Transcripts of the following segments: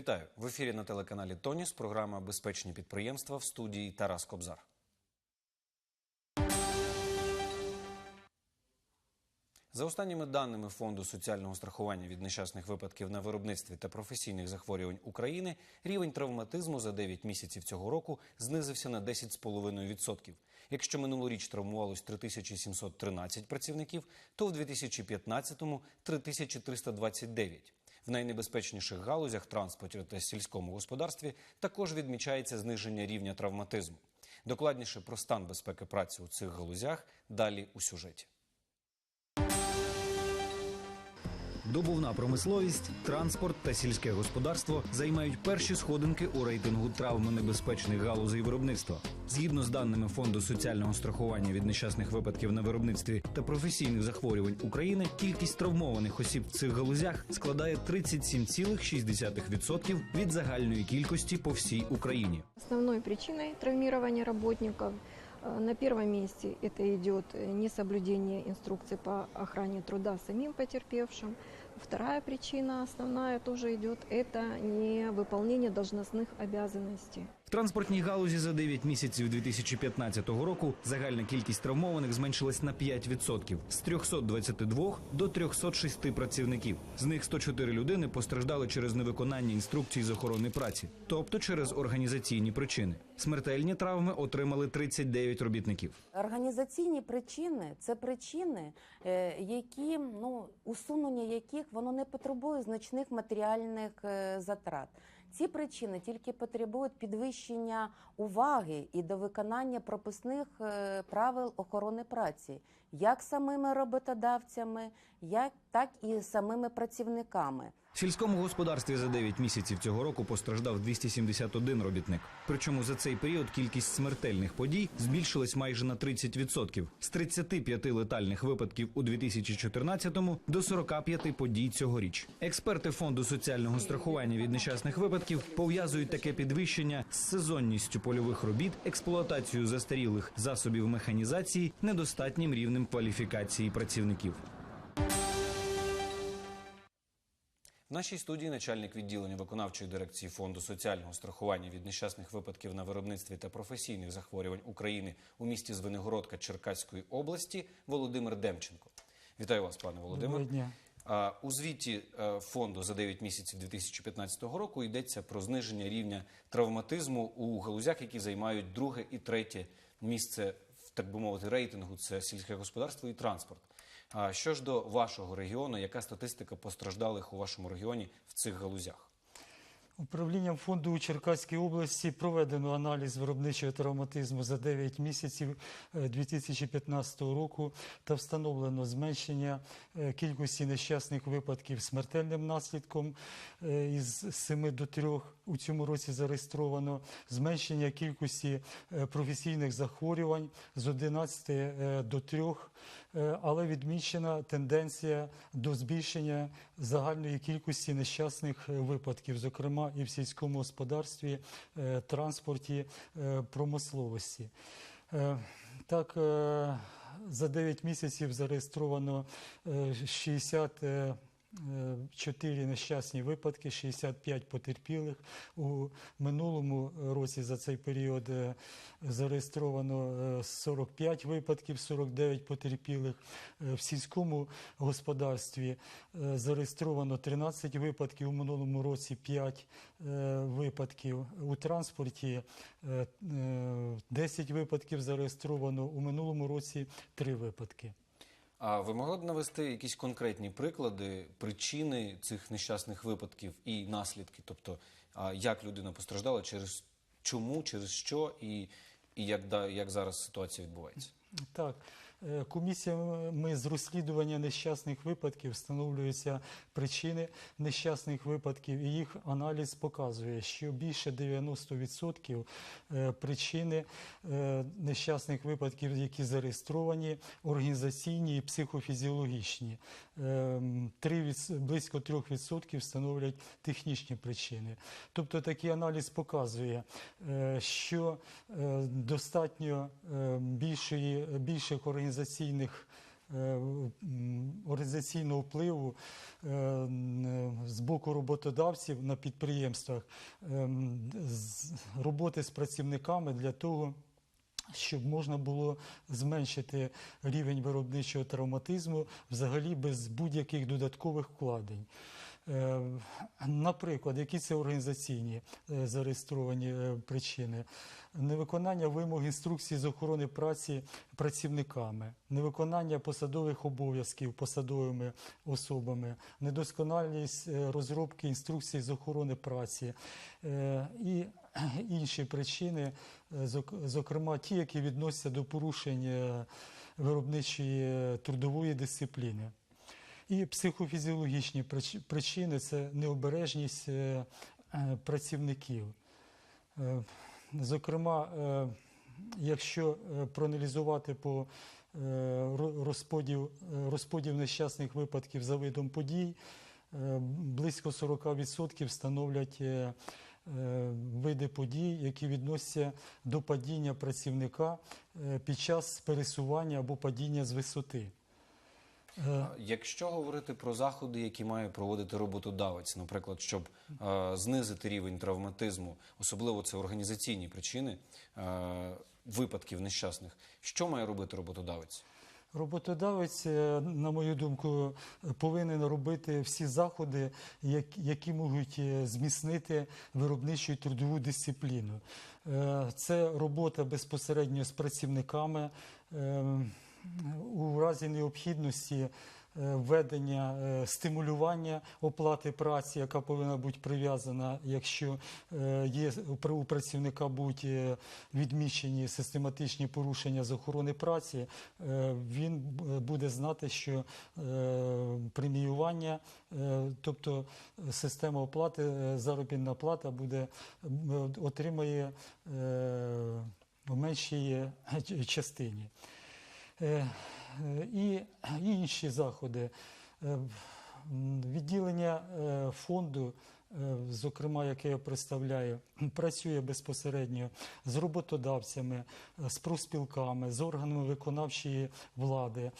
Вітаю в ефірі на телеканалі Тоніс. Програма Безпечні підприємства в студії Тарас Кобзар. За останніми даними Фонду соціального страхування від нещасних випадків на виробництві та професійних захворювань України, рівень травматизму за 9 місяців цього року знизився на 10,5%. Якщо минулоріч травмувалось 3713 працівників, то в 2015-му – 3329. В найнебезпечніших галузях транспорті та сільському господарстві також відмічається зниження рівня травматизму. Докладніше про стан безпеки праці у цих галузях далі у сюжеті. Добувна промисловість, транспорт та сільське господарство займають перші сходинки у рейтингу травмонебезпечних галузей виробництва. Згідно з даними Фонду соціального страхування від нещасних випадків на виробництві та професійних захворювань України, кількість травмованих осіб в цих галузях складає 37,6% від загальної кількості по всій Україні. Основной причиной травмирования работников э, на первом месте это идет э, несоблюдение инструкций по охране труда самим потерпевшим. Вторая причина основная тоже идет это невыполнение должностных обязанностей. Транспортній галузі за 9 місяців 2015 року загальна кількість травмованих зменшилась на 5% – з 322 до 306 працівників. З них 104 людини постраждали через невиконання інструкцій з охорони праці, тобто через організаційні причини. Смертельні травми отримали 39 робітників. Організаційні причини це причини, е, які ну усунення яких воно не потребує значних матеріальних е, затрат. Ці причини тільки потребують підвищення уваги і до виконання прописних е, правил охорони праці, як самими роботодавцями, як так і самими працівниками. В сільському господарстві за 9 місяців цього року постраждав 271 робітник. Причому за цей період кількість смертельних подій збільшилась майже на 30%. з 35 летальних випадків у 2014-му до 45 подій цьогоріч. Експерти фонду соціального страхування від нещасних випадків пов'язують таке підвищення з сезонністю польових робіт, експлуатацією застарілих засобів механізації, недостатнім рівнем кваліфікації працівників. В нашій студії начальник відділення виконавчої дирекції Фонду соціального страхування від нещасних випадків на виробництві та професійних захворювань України у місті Звенигородка Черкаської області Володимир Демченко. Вітаю вас, пане Володимир. Доброго дня. У звіті е, фонду за 9 місяців 2015 року йдеться про зниження рівня травматизму у галузях, які займають друге і третє місце так би мовити рейтингу. Це сільське господарство і транспорт. А що ж до вашого регіону, яка статистика постраждалих у вашому регіоні в цих галузях? Управлінням фонду у Черкаській області проведено аналіз виробничого травматизму за 9 місяців е, 2015 року та встановлено зменшення е, кількості нещасних випадків смертельним наслідком е, із 7 до 3 у цьому році зареєстровано, зменшення кількості е, професійних захворювань з 11 е, до 3, е, але відмічена тенденція до збільшення загальної кількості нещасних е, випадків, зокрема і в сільському господарстві, е, транспорті, е, промисловості. Е, Так, за 9 місяців зареєстровано е, 60 е, е, Чотири нещасні випадки, 65 потерпілих. У минулому році за цей період е, зареєстровано е, 45 випадків, 49 потерпілих. Е, В сільському господарстві е, зареєстровано 13 випадків, у минулому році 5 е, випадків. У транспорті е, е, 10 випадків зареєстровано, у минулому році 3 випадки. А ви могли б навести якісь конкретні приклади, причини цих нещасних випадків і наслідки? Тобто, як людина постраждала, через чому, через що і, і як, як зараз ситуація відбувається? Так, комісіями з розслідування нещасних випадків встановлюються причини нещасних випадків, і їх аналіз показує, що більше 90% е, причини е, нещасних випадків, які зареєстровані, організаційні і психофізіологічні. Близько 3% становлять технічні причини. Тобто такий аналіз показує, е, що е, достатньо е, більших організаційних організаційного впливу е, з боку роботодавців на підприємствах, з- роботи з працівниками для того, щоб можна було зменшити рівень виробничого травматизму взагалі без будь-яких додаткових вкладень. Е, Наприклад, які це організаційні е, зареєстровані е, причини? Невиконання вимог інструкції з охорони праці працівниками, невиконання посадових обов'язків посадовими особами, недосконалість розробки інструкцій з охорони праці і інші причини, зокрема ті, які відносяться до порушення виробничої трудової дисципліни. І психофізіологічні причини це необережність е, е, працівників. Е, Зокрема, якщо проаналізувати по розподіл, розподіл нещасних випадків за видом подій, близько 40% становлять види подій, які відносяться до падіння працівника під час пересування або падіння з висоти. Е, Якщо говорити про заходи, які має проводити роботодавець, наприклад, щоб е, знизити рівень травматизму, особливо це організаційні причини е, випадків нещасних, що має робити роботодавець? Роботодавець, на мою думку, повинен робити всі заходи, які можуть зміцнити виробничу і трудову дисципліну. Це робота безпосередньо з працівниками е, у разі необхідності. е, Введення е, стимулювання оплати праці, яка повинна бути прив'язана, якщо е, є у працівника будуть відмічені систематичні порушення з охорони праці, він буде знати, що преміювання, тобто система оплати, заробітна плата буде отримає в меншій частині. Е, е, І інші заходи. Е, Відділення фонду, зокрема, яке я представляю, працює безпосередньо з роботодавцями, е, з профспілками, з органами виконавчої влади,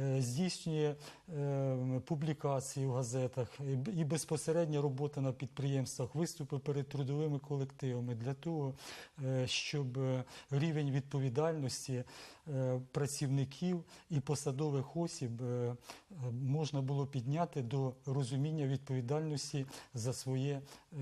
е, здійснює е, публікації в газетах і безпосередня робота на підприємствах, виступи перед трудовими колективами для того, е, щоб е, рівень відповідальності е, працівників і посадових осіб е, е, можна було підняти до розуміння відповідальності за своє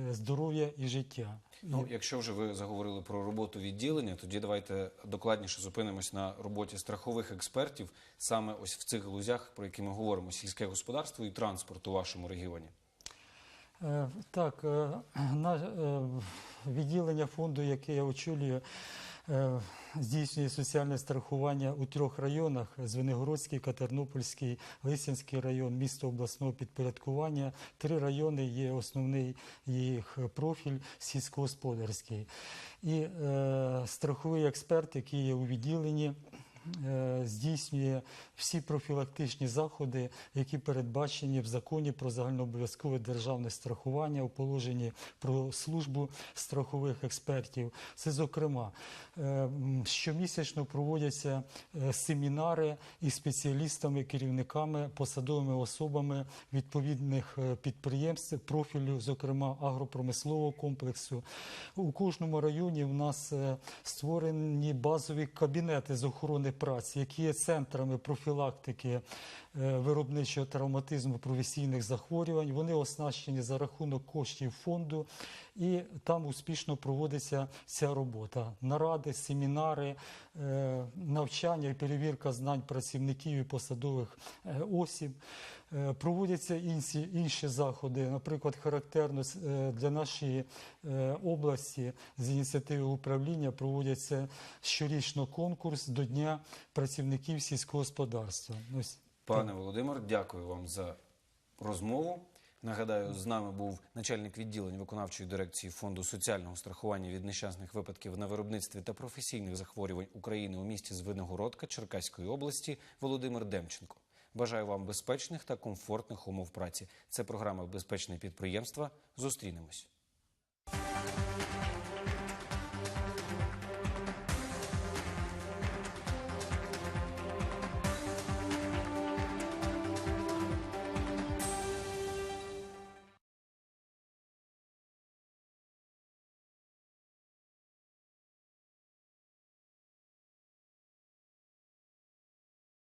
е, здоров'я і життя. Ну, якщо вже ви заговорили про роботу відділення, тоді давайте докладніше зупинимось на роботі страхових експертів саме ось в цих галузях, про які ми говоримо: сільське господарство і транспорт у вашому регіоні. Е, Так, е, на відділення фонду, яке я очолюю, здійснює соціальне страхування у трьох районах: Звенигородський, Катернопольський, Лисянський район, місто обласного підпорядкування. Три райони є основний їх профіль сільськогосподарський. І е, страховий експерт, який є у відділенні, е, здійснює всі профілактичні заходи, які передбачені в законі про загальнообов'язкове державне страхування у положенні про службу страхових експертів. Це, зокрема, е, щомісячно проводяться е, семінари із спеціалістами, керівниками, посадовими особами відповідних е, підприємств профілю, зокрема агропромислового комплексу. У кожному районі в нас е, створені базові кабінети з охорони праці, які є центрами профілактики е, виробничого травматизму професійних захворювань. Вони оснащені за рахунок коштів фонду, і там успішно проводиться ця робота. Наради, семінари, е, навчання і перевірка знань працівників і посадових е, осіб. Е, Проводяться інші, інші заходи, наприклад, характерно е, для нашої е, області з ініціативи управління проводяться щорічно конкурс до Дня працівників сільського господарства. Ось Пане Володимир, дякую вам за розмову. Нагадаю, з нами був начальник відділення виконавчої дирекції фонду соціального страхування від нещасних випадків на виробництві та професійних захворювань України у місті Звенигородка Черкаської області Володимир Демченко. Бажаю вам безпечних та комфортних умов праці. Це програма Безпечне підприємство. Зустрінемось.